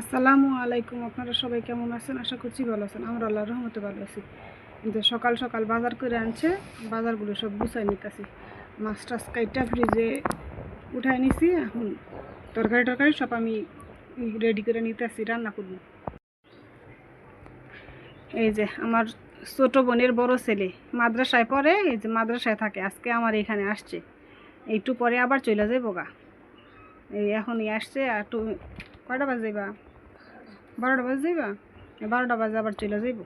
আসসালামু আলাইকুম, আপনারা সবাই কেমন আছেন? আশা করছি ভালো আছেন। আমরা আল্লাহর রহমতে ভালো আছি। কিন্তু সকাল সকাল বাজার করে আনছে, বাজারগুলো সব গুছাই নিতেছি। মাছ টাছ কাইটা ফ্রিজে উঠাই নিছি, এখন তরকারি টরকারি সব আমি রেডি করে নিতেছি, রান্না করব। এই যে আমার ছোট বোনের বড় ছেলে মাদ্রাসায় পড়ে, এই যে মাদ্রাসায় থাকে, আজকে আমার এখানে আসছে। একটু পরে আবার চলে যাই গা। এই এখনই আসছে, আর একটু কয়টা বাজে যাইবা বারোটা বাজে যাইবা? বারোটা বাজে আবার চলে যাইব।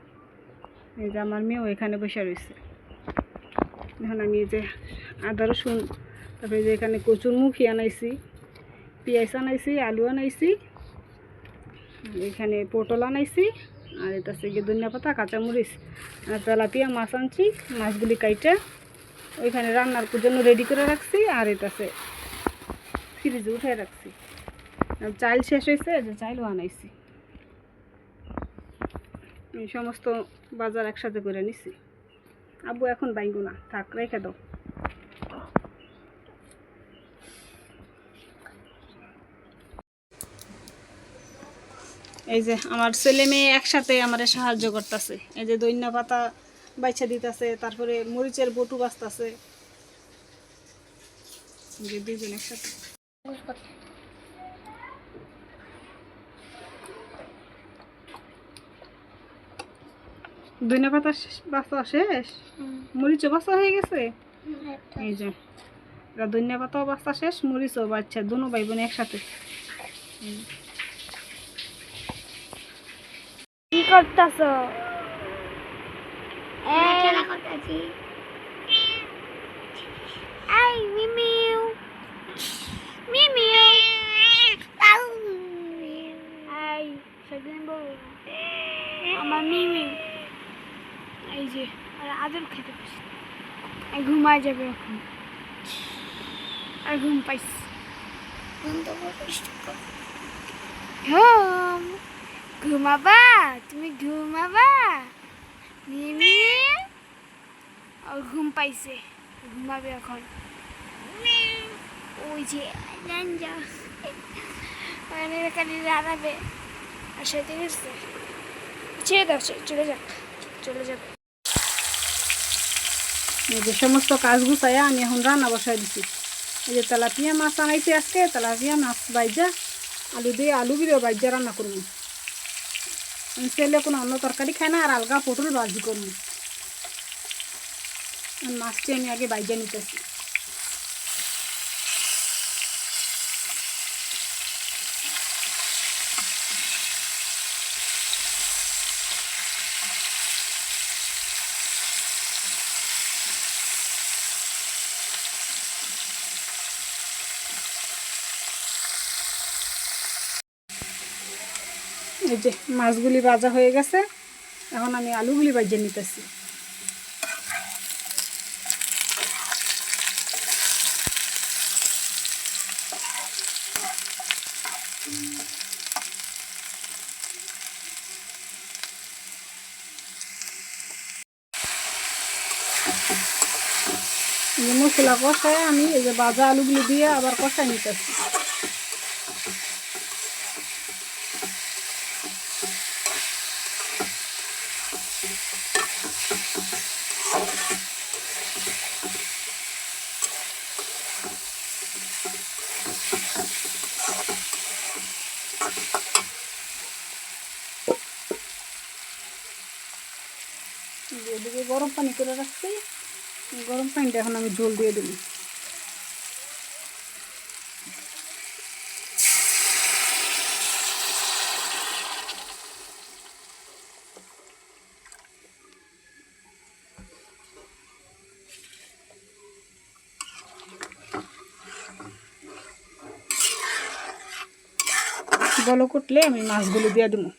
এই যে আমার মেয়েও এখানে বসে রয়েছে এখন আমি যে আদা, রসুন, তারপরে যে এখানে কচুর মুখি আনাইছি, পেঁয়াজ আনাইছি, আলু আনাইছি, এখানে পটল আনাইছি, আর এটা হচ্ছে গিয়ে ধনিয়া পাতা, কাঁচামরিচ, আর তেলাপিয়া মাছ আনছি, মাছগুলি কাইটা, ওইখানে রান্নার জন্য রেডি করে রাখছি, আর এটা আছে ফ্রিজে উঠাই রাখছি। চাল শেষ হয়েছে চাইলও আনাইছি। সমস্ত বাজার একসাথে করে নিছি। আব্বু এখন বাইঙ্গু না, থাক, রেখে দাও। এই যে আমার ছেলে মেয়ে একসাথে আমার সাহায্য করতেছে। এই যে দৈন্য পাতা বাইছা দিতেছে, তারপরে মরিচের বটু বাঁচতেছে। দুইজন একসাথে। ধনে পাতা বাঁচা শেষ? মরিচও বাঁচা হয়ে গেছে? এই যে এরা ধনিয়া পাতাও বাঁচা শেষ মরিচও বাচ্চা দুনো ভাই বোন একসাথে। কি করতেছ? মিমিউ। মিমিউ এই সেদিন বল আমার মিমিউ এই যে আর আদর খেতে পারছি এই ঘুমায় যাবে এখন। আর ঘুম পাইছি ঘুম। ঘুমাবা? তুমি ঘুমাবা? মিমি ও ঘুম পাইছে। ঘুমাবে এখন। ওই যে ল্যাঞ্জা মানে এখানে দাঁড়াবে। আর সেদিন ছেড়ে দাও চলে যাক। চলে এই যে সমস্ত কাজ গুছাইয়া আমি এখন রান্না বসাই দিছি। এই যে তেলাপিয়া মাছ আনাইছি আজকে, তেলাপিয়া মাছ বাইজা আলু দিয়ে আলু দিয়ে বাইজা রান্না করব। ছেলে কোনো অন্য তরকারি খায় না, আর আলগা পটল ভাজি করব। মাছটি আমি আগে বাইজা নিতেছি। এই যে মাছগুলি ভাজা হয়ে গেছে, এখন আমি আলুগুলি ভাজে নিতেছি। মশলা কষায় আমি এই যে ভাজা আলুগুলি দিয়ে আবার কষাই নিতেছি। এই যে গরম পানি করে রাখছি। গরম পানিটা এখন আমি জল দিয়ে দিলাম বলো কুটলে আমি মাছগুলো দিয়ে দেবো।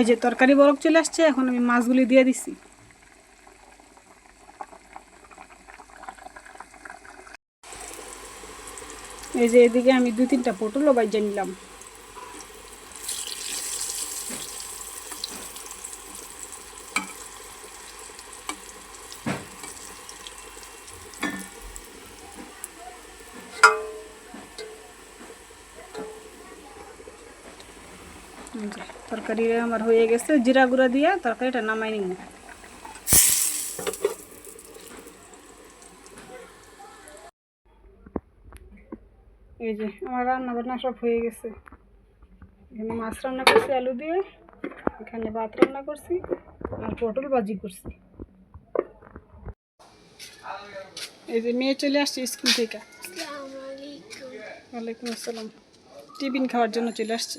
এই যে তরকারি বরফ চলে আসছে, এখন আমি মাছগুলি দিয়ে দিছি এই যে এদিকে আমি দুই তিনটা পটলও বাইজা নিলাম। তরকারি আমার হয়ে গেছে জিরা গুঁড়া দিয়ে তরকারিটা নামাই নিব এই যে আমার রান্না বান্না সব হয়ে গেছে। এখানে মাছ রান্না করছি আলু দিয়ে এখানে ভাত রান্না করছি আর পটল ভাজি করছি। এই যে মেয়ে চলে আসছে স্কুল থেকে। ওয়ালাইকুম আসসালাম। টিফিন খাওয়ার জন্য চলে আসছে।